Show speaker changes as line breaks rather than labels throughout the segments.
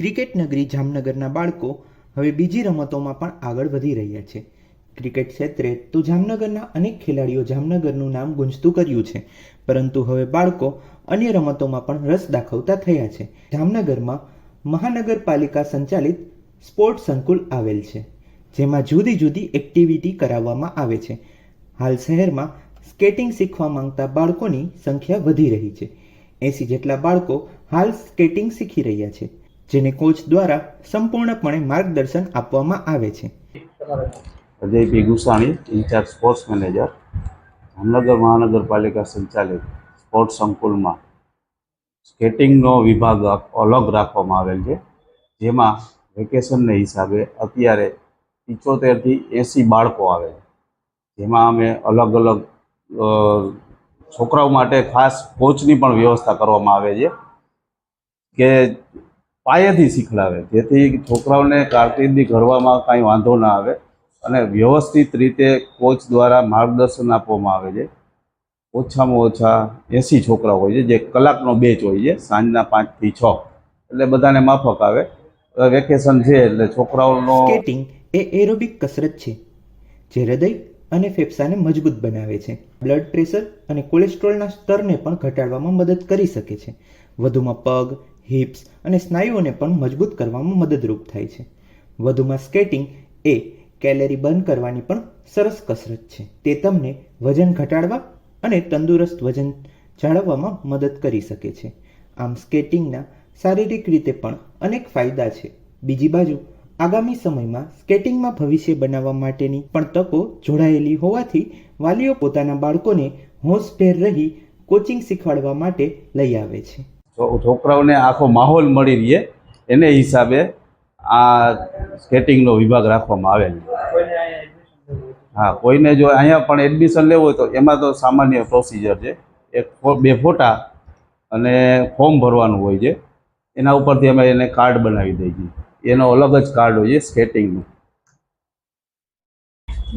Cricket નગરી જામનગરના બાળકો હવે બીજી રમતોમાં પણ આગળ વધી રહ્યા છે. ક્રિકેટ ક્ષેત્રે તો જામનગરના અનેક ખેલાડીઓ જામનગરનું નામ ગુંજતું કર્યું છે, પરંતુ હવે બાળકો અન્ય રમતોમાં પણ રસ દાખવતા થયા છે. જામનગરમાં મહાનગરપાલિકા સંચાલિત સ્પોર્ટ્સ સંકુલ આવેલ છે, જેમાં જુદી જુદી એક્ટિવિટી કરાવવામાં આવે છે. હાલ શહેરમાં સ્કેટિંગ શીખવા માંગતા બાળકોની સંખ્યા વધી રહી છે. એસી જેટલા બાળકો હાલ સ્કેટિંગ શીખી રહ્યા છે. જેને કોચ દ્વારા સંપૂર્ણપણે માર્ગદર્શન આપવામાં આવે છે.
Ajay P Gusani in charge sports manager, Jamnagar મહાનગરપાલિકા સંચાલિત સ્પોર્ટ્સ સંકુલમાં સ્કેટિંગનો વિભાગ અલગ રાખવામાં આવેલ છે, જેમાં વેકેશનને હિસાબે અત્યારે પિચોતેરથી એંસી બાળકો આવે છે. જેમાં અમે અલગ અલગ છોકરાઓ માટે ખાસ કોચની પણ વ્યવસ્થા કરવામાં આવે છે, કે પાયેથી શીખડાવે. જેથી છોકરાઓને કારકિર્દી ઘડવામાં કાંઈ વાંધો ના આવે અને વ્યવસ્થિત રીતે કોચ દ્વારા માર્ગદર્શન આપવામાં આવે છે. ઓછામાં ઓછા એંસી છોકરા હોય છે, જે કલાકનો બેચ હોય છે, સાંજના પાંચથી છ. એટલે બધાને માફક આવે. વેકેશન છે એટલે છોકરાઓનો
સ્કેટિંગ એ એરોબિક કસરત છે, જે હૃદય અને ફેફસાને મજબૂત બનાવે છે. બ્લડ પ્રેશર અને કોલેસ્ટ્રોલના સ્તરને પણ ઘટાડવામાં મદદ કરી શકે છે. વધુમાં પગ હિપ્સ અને સ્નાયુઓને પણ મજબૂત કરવામાં મદદરૂપ થાય છે. વધુમાં સ્કેટિંગ એ કેલેરી બર્ન કરવાની પણ સરસ કસરત છે. તે તમને વજન ઘટાડવા અને તંદુરસ્ત વજન જાળવવામાં મદદ કરી શકે છે. આમ સ્કેટિંગના શારીરિક રીતે પણ અનેક ફાયદા છે. બીજી બાજુ, આગામી સમયમાં સ્કેટિંગમાં ભવિષ્ય બનાવવા માટેની પણ તકો જોડાયેલી હોવાથી વાલીઓ પોતાના બાળકોને હોશભેર રહી કોચિંગ શીખવાડવા માટે લઈ આવે છે.
છોકરાઓને આખો માહોલ મળી રહે. એને હિસાબે આ સ્કેટિંગનો વિભાગ રાખવામાં આવેલ હા કોઈને જો અહીંયા પણ એડમિશન લેવું હોય તો એમાં તો સામાન્ય પ્રોસિજર છે. એક બે ફોટા અને ફોર્મ ભરવાનું હોય છે. એના ઉપરથી અમે એને કાર્ડ બનાવી દઈએ છીએ. એનો અલગ જ કાર્ડ હોય છે સ્કેટિંગનું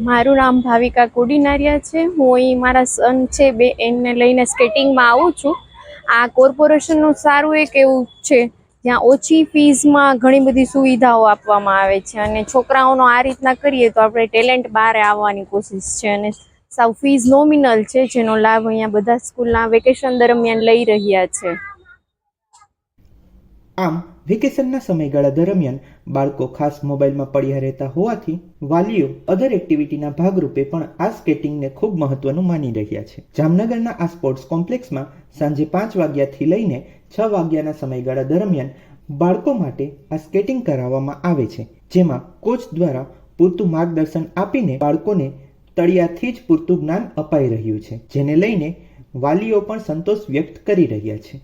મારું નામ ભાવિકા કોડીનારિયા છે. હું અહીં મારા સન છે બે એમને લઈને સ્કેટિંગમાં આવું છું. આ કોર્પોરેશનનું સારું એક એવું છે, જ્યાં ઓછી ફીઝમાં ઘણી બધી સુવિધાઓ આપવામાં આવે છે. અને છોકરાઓનો આ રીતના કરીએ તો આપણે ટેલેન્ટ બહાર આવવાની કોશિશ છે. અને સાવ ફીઝ નોમિનલ છે, જેનો લાભ અહીંયા બધા સ્કૂલના વેકેશન દરમિયાન લઈ રહ્યા છે.
આમ વેકેશનના સમયગાળા દરમિયાન બાળકો ખાસ મોબાઈલમાં પડ્યા રહેતા હોવાથી વાલીઓ અધર એક્ટિવિટીના ભાગરૂપે પણ આ સ્કેટિંગને ખૂબ મહત્વનું માની રહ્યા છે. જામનગરના આ સ્પોર્ટ્સ કોમ્પ્લેક્સમાં સાંજે પાંચ વાગ્યાથી લઈને છ વાગ્યાના સમયગાળા દરમિયાન બાળકો માટે આ સ્કેટિંગ કરાવવામાં આવે છે, જેમાં કોચ દ્વારા પૂરતું માર્ગદર્શન આપીને બાળકોને તળિયાથી જ પૂરતું જ્ઞાન અપાઈ રહ્યું છે, જેને લઈને વાલીઓ પણ સંતોષ વ્યક્ત કરી રહ્યા છે.